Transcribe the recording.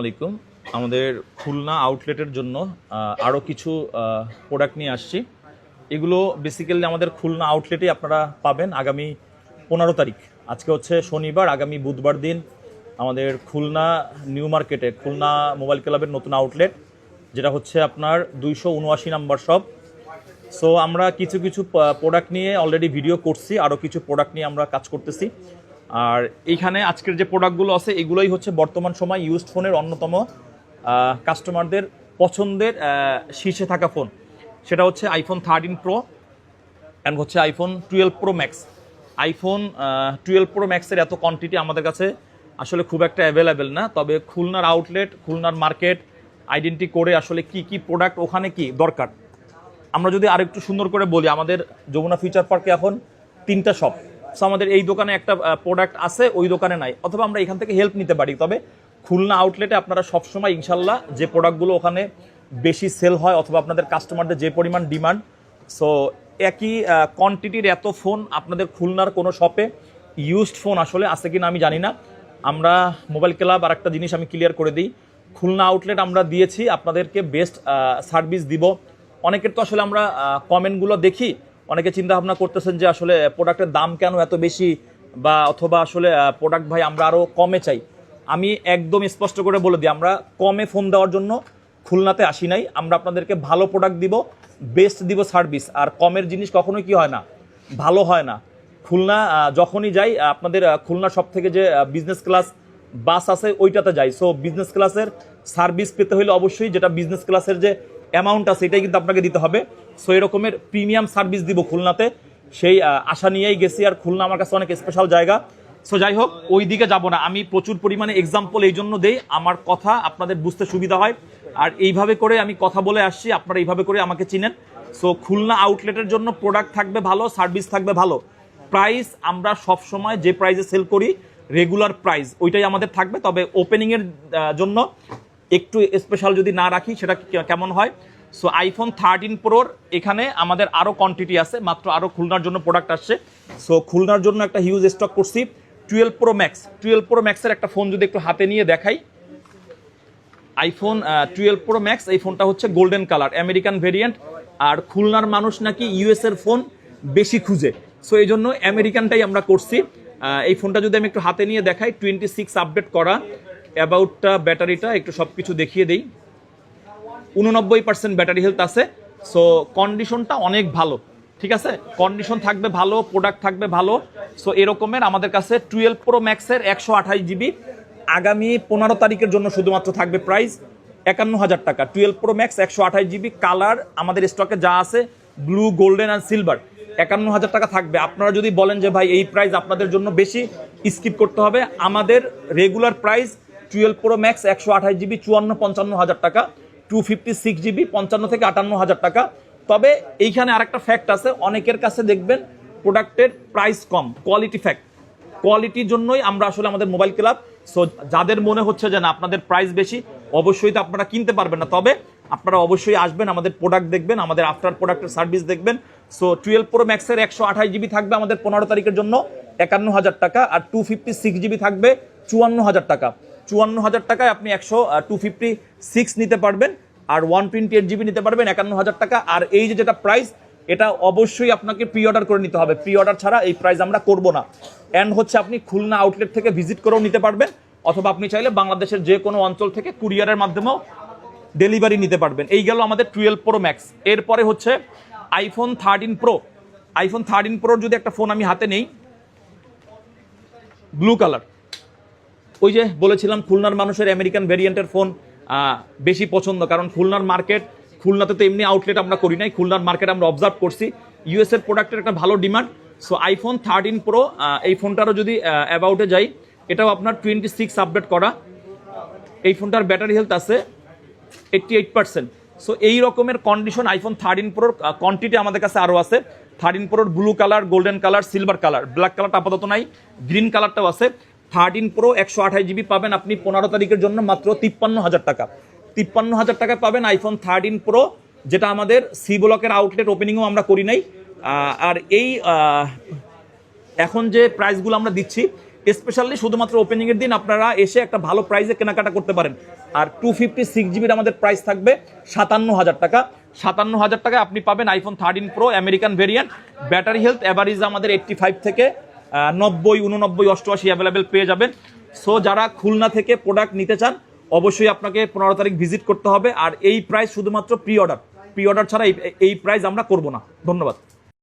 আলাইকুম। আমাদের খুলনা আউটলেটের জন্য আরও কিছু প্রোডাক্ট নিয়ে আসছি। এগুলো বেসিক্যালি আমাদের খুলনা আউটলেটে আপনারা পাবেন আগামী পনেরো তারিখ। আজকে হচ্ছে শনিবার, আগামী বুধবার দিন আমাদের খুলনা নিউ মার্কেটে খুলনা মোবাইল ক্লাবের নতুন আউটলেট যেটা হচ্ছে আপনার দুইশো উনআশি নাম্বার শপ সো আমরা কিছু কিছু প্রোডাক্ট নিয়ে অলরেডি ভিডিও করছি আরও কিছু প্রোডাক্ট নিয়ে আমরা কাজ করতেছি। আর এইখানে আজকের যে প্রোডাক্টগুলো আছে, এগুলোই হচ্ছে বর্তমান সময় ইউজড ফোনের অন্যতম কাস্টমারদের পছন্দের শীর্ষে থাকা ফোন সেটা হচ্ছে আইফোন থার্টিন প্রো অ্যান্ড হচ্ছে iPhone twelve pro max iPhone twelve pro ম্যাক্সের এত কোয়ান্টিটি আমাদের কাছে আসলে খুব একটা অ্যাভেলেবেল না, তবে খুলনার আউটলেট খুলনার মার্কেট আইডেন্টি করে আসলে কি কি প্রোডাক্ট ওখানে কি দরকার। আমরা যদি আরেকটু সুন্দর করে বলি, আমাদের যমুনা ফিউচার পার্কে এখন তিনটা শপ সো আমাদের এই দোকানে একটা প্রোডাক্ট আছে, ওই দোকানে নাই। অথবা আমরা এখান থেকে হেল্প নিতে পারি। তবে খুলনা আউটলেটে আপনারা সবসময় ইনশাল্লাহ যে প্রোডাক্টগুলো ওখানে বেশি সেল হয় অথবা আপনাদের কাস্টমারদের যে পরিমাণ ডিমান্ড সো একই কোয়ান্টিটির এত ফোন আপনাদের খুলনার কোনো শপে ইউজড ফোন আসলে আছে কি না আমি জানি না। আমরা মোবাইল ক্লাব আর একটা জিনিস আমি ক্লিয়ার করে দিই। খুলনা আউটলেট আমরা দিয়েছি, আপনাদেরকে বেস্ট সার্ভিস দিব। অনেকের তো আসলে আমরা কমেন্টগুলো দেখি অনেকে চিন্তা ভাবনা করতেছেন যে আসলে প্রোডাক্টের দাম কেন এত বেশি বা অথবা আসলে প্রোডাক্ট ভাই আমরা আরও কমে চাই। আমি একদম স্পষ্ট করে বলে দিই, আমরা কমে ফোন দেওয়ার জন্য খুলনাতে আসি নাই। আমরা আপনাদেরকে ভালো প্রোডাক্ট দিব বেস্ট দিব সার্ভিস আর কমের জিনিস কখনোই কি হয় না, ভালো হয় না। খুলনা যখনই যাই আপনাদের খুলনা সব থেকে যে বিজনেস ক্লাস বাস আছে, ওইটাতে যাই। সো বিজনেস ক্লাসের সার্ভিস পেতে হলে অবশ্যই যেটা বিজনেস ক্লাসের যে অ্যামাউন্ট আছে, এটাই কিন্তু আপনাকে দিতে হবে। সো এরকমের প্রিমিয়াম সার্ভিস দিব খুলনাতে। সেই আশা নিয়েই গেছি আর খুলনা আমার কাছে অনেক স্পেশাল জায়গা। সো যাই হোক ওই দিকে যাব না। আমি প্রচুর পরিমাণে এক্সাম্পল এই জন্য দেই। আমার কথা আপনাদের বুঝতে সুবিধা হয়। আর এইভাবে করে আমি কথা বলে আসছি। আপনারা এইভাবে করে আমাকে চিনেন। সো খুলনা আউটলেটের জন্য প্রোডাক্ট থাকবে ভালো সার্ভিস থাকবে ভালো। প্রাইস আমরা সব সময় যে প্রাইসে সেল করি রেগুলার প্রাইস ওইটাই আমাদের থাকবে। তবে ওপেনিংয়ের জন্য একটু স্পেশাল যদি না রাখি, সেটা কেমন হয়? সো আইফোন থার্টিন প্রোর এখানে আমাদের আরও কোয়ান্টিটি আছে, মাত্র আরও খুলনার জন্য প্রোডাক্ট আসছে। সো খুলনার জন্য একটা হিউজ স্টক করছি twelve pro max twelve pro ম্যাক্সের একটা ফোন যদি একটু হাতে নিয়ে দেখাই। আইফোন টুয়েলভ প্রো ম্যাক্স এই ফোনটা হচ্ছে গোল্ডেন কালার আমেরিকান ভেরিয়েন্ট আর খুলনার মানুষ নাকি ইউএসের ফোন বেশি খুঁজে। সো এই জন্য আমেরিকানটাই আমরা করছি। এই ফোনটা যদি আমি একটু হাতে নিয়ে দেখাই টোয়েন্টি সিক্স আপডেট করা অ্যাবাউটটা ব্যাটারিটা একটু সব কিছু দেখিয়ে দিই। উননব্বই পার্সেন্ট ব্যাটারি হেলথ আছে। সো কন্ডিশনটা অনেক ভালো, ঠিক আছে? কন্ডিশন থাকবে ভালো প্রোডাক্ট থাকবে ভালো। সো এরকমের আমাদের কাছে টুয়েলভ প্রো ম্যাক্সের একশো আঠাশ জিবি আগামী পনেরো তারিখের জন্য শুধুমাত্র থাকবে প্রাইস একান্ন হাজার টাকা। টুয়েলভ প্রো ম্যাক্স একশো আঠাশ জিবি কালার আমাদের স্টকে যা আছে ব্লু গোল্ডেন আর সিলভার একান্ন হাজার টাকা থাকবে। আপনারা যদি বলেন যে, ভাই, এই প্রাইস আপনাদের জন্য বেশি স্কিপ করতে হবে। আমাদের regular price twelve pro max একশো আঠাশ জিবি চুয়ান্ন পঞ্চান্ন হাজার টাকা। টু ফিফটি সিক্স জিবি পঞ্চান্ন থেকে আটান্ন হাজার টাকা। তবে এইখানে আরেকটা ফ্যাক্ট আছে, অনেকের কাছে দেখবেন প্রোডাক্টের প্রাইস কম কোয়ালিটি ফ্যাক্ট কোয়ালিটির জন্যই আমরা আসলে আমাদের মোবাইল ক্লাব সো যাদের মনে হচ্ছে যে না, আপনাদের প্রাইস বেশি, অবশ্যই তো আপনারা কিনতে পারবেন না। তবে আপনারা অবশ্যই আসবেন, আমাদের প্রোডাক্ট দেখবেন, আমাদের আফটার প্রোডাক্টের সার্ভিস দেখবেন। সো টুয়েলভ প্রো ম্যাক্সের একশো আঠাশ জিবি থাকবে আমাদের পনেরো তারিখের জন্য, একান্ন হাজার টাকা। আর টু ফিফটি সিক্স জিবি থাকবে, চুয়ান্ন হাজার টাকা। চুয়ান্ন হাজার টাকায় আপনি একশো টু ফিফটি সিক্স নিতে পারবেন। আর ওয়ান টোয়েন্টি এইট জিবি নিতে পারবেন একান্ন হাজার টাকা। আর এই যে যেটা প্রাইস এটা অবশ্যই আপনাকে প্রি অর্ডার করে নিতে হবে। প্রি অর্ডার ছাড়া এই প্রাইস আমরা করব না। অ্যান্ড হচ্ছে আপনি খুলনা আউটলেট থেকে ভিজিট করেও নিতে পারবেন, অথবা আপনি চাইলে বাংলাদেশের যে কোনো অঞ্চল থেকে কুরিয়ারের মাধ্যমেও ডেলিভারি নিতে পারবেন। এই গেল আমাদের টুয়েলভ প্রো ম্যাক্স এরপরে হচ্ছে iPhone thirteen pro iPhone thirteen প্রোর যদি একটা ফোন আমি হাতে নেই ব্লু কালার ওই যে বলেছিলাম, খুলনার মানুষের আমেরিকান ভেরিয়েন্টের ফোন বেশি পছন্দ, কারণ খুলনার মার্কেট খুলনাতে তো এমনি আউটলেট আমরা করি নাই, খুলনার মার্কেট আমরা অবজার্ভ করছি। ইউএস এর প্রোডাক্টের একটা ভালো demand so iPhone thirteen pro এই ফোনটারও যদি অ্যাবাউটে যাই, এটাও আপনার টোয়েন্টি সিক্স আপডেট করা। এই ফোনটার ব্যাটারি হেলথ আছে এইটটি এইট পার্সেন্ট সো এই রকমের কন্ডিশন আইফোন থার্টিন প্রোর কোয়ান্টিটি আমাদের কাছে আরও আছে। Thirteen প্রোর blue colour golden colour silver colour black কালারটা আপাতত নাই গ্রিন কালারটাও আছে। থার্টিন প্রো একশো আঠাশ জিবি পাবেন আপনি পনেরো তারিখের জন্য মাত্র তিপ্পান্ন হাজার টাকা। তিপ্পান্ন হাজার টাকা পাবেন আইফোন থার্টিন প্রো, যেটা আমাদের সি ব্লকের আউটলেট ওপেনিংও আমরা করি নাই। আর এই এখন যে প্রাইসগুলো আমরা দিচ্ছি স্পেশালি শুধুমাত্র ওপেনিং এর দিন আপনারা এসে একটা ভালো প্রাইসে কেনাকাটা করতে পারেন। আর টু ফিফটি সিক্স জিবির আমাদের প্রাইস থাকবে সাতান্ন হাজার টাকা। সাতান্ন হাজার টাকায় আপনি পাবেন iPhone thirteen pro American variant battery health average আমাদের এইট্টি ফাইভ থেকে নব্বই, উননব্বই, অষ্টআশি অ্যাভেলেবেল পেয়ে যাবেন। সো যারা খুলনা থেকে প্রোডাক্ট নিতে চান, অবশ্যই আপনাকে পনেরো তারিখ ভিজিট করতে হবে। আর এই প্রাইস শুধুমাত্র প্রি অর্ডার প্রি অর্ডার ছাড়া এই- প্রাইস আমরা করব না। ধন্যবাদ।